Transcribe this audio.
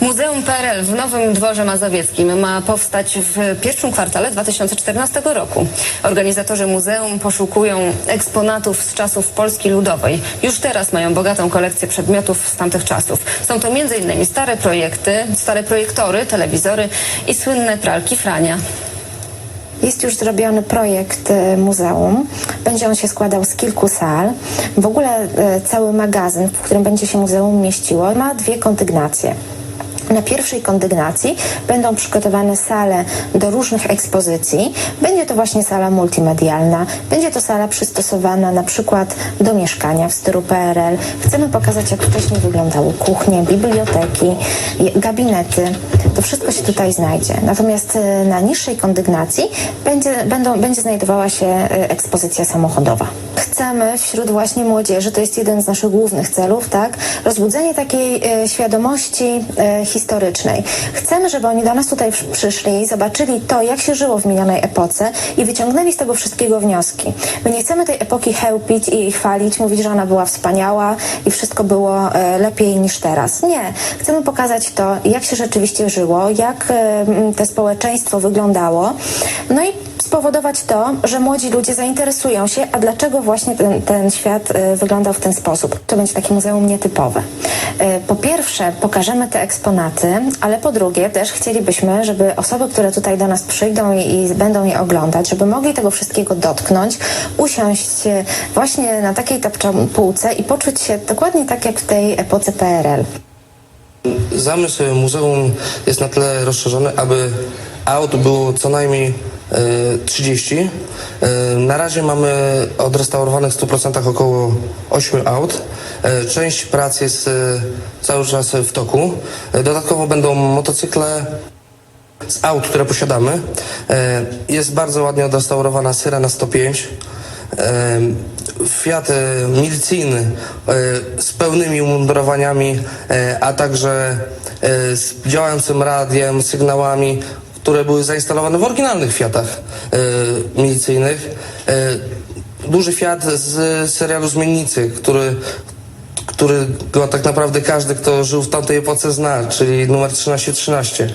Muzeum PRL w Nowym Dworze Mazowieckim ma powstać w pierwszym kwartale 2014 roku. Organizatorzy muzeum poszukują eksponatów z czasów Polski Ludowej. Już teraz mają bogatą kolekcję przedmiotów z tamtych czasów. Są to m.in. stare projekty, stare projektory, telewizory i słynne pralki Frania. Jest już zrobiony projekt e, muzeum. Będzie on się składał z kilku sal. W ogóle e, cały magazyn, w którym będzie się muzeum mieściło, ma dwie kondygnacje. Na pierwszej kondygnacji będą przygotowane sale do różnych ekspozycji. Będzie to właśnie sala multimedialna, będzie to sala przystosowana na przykład do mieszkania w stylu PRL. Chcemy pokazać, jak wcześniej wyglądały kuchnie, biblioteki, gabinety. To wszystko się tutaj znajdzie. Natomiast e, na niższej kondygnacji będzie, będą, będzie znajdowała się e, ekspozycja samochodowa. Chcemy wśród właśnie młodzieży, to jest jeden z naszych głównych celów, tak, rozbudzenie takiej e, świadomości e, historycznej. Chcemy, żeby oni do nas tutaj przy- przyszli, zobaczyli to, jak się żyło w minionej epoce i wyciągnęli z tego wszystkiego wnioski. My nie chcemy tej epoki chełpić i jej chwalić, mówić, że ona była wspaniała i wszystko było e, lepiej niż teraz. Nie. Chcemy pokazać to, jak się rzeczywiście żyło, jak te społeczeństwo wyglądało. No i spowodować to, że młodzi ludzie zainteresują się, a dlaczego właśnie ten, ten świat e, wyglądał w ten sposób. To będzie takie muzeum nietypowe. E, Po pierwsze, pokażemy te eksponaty, ale po drugie też chcielibyśmy, żeby osoby, które tutaj do nas przyjdą i, i będą je oglądać, żeby mogli tego wszystkiego dotknąć, usiąść e, właśnie na takiej tapczą półce i poczuć się dokładnie tak jak w tej epoce PRL. Zamysł muzeum jest na tyle rozszerzony, aby aut było co najmniej 30. E, na razie mamy odrestaurowanych w 100% około 8 aut. E, część prac jest e, cały czas w toku. Dodatkowo będą motocykle z aut, które posiadamy. Jest bardzo ładnie odrestaurowana Syrena 105. E, Fiat milicyjny z pełnymi umundurowaniami, a także z działającym radiem, sygnałami, które były zainstalowane w oryginalnych Fiatach e, milicyjnych. E, Duży Fiat z serialu Zmiennicy, który który go tak naprawdę każdy, kto żył w tamtej epoce zna, czyli numer 1313.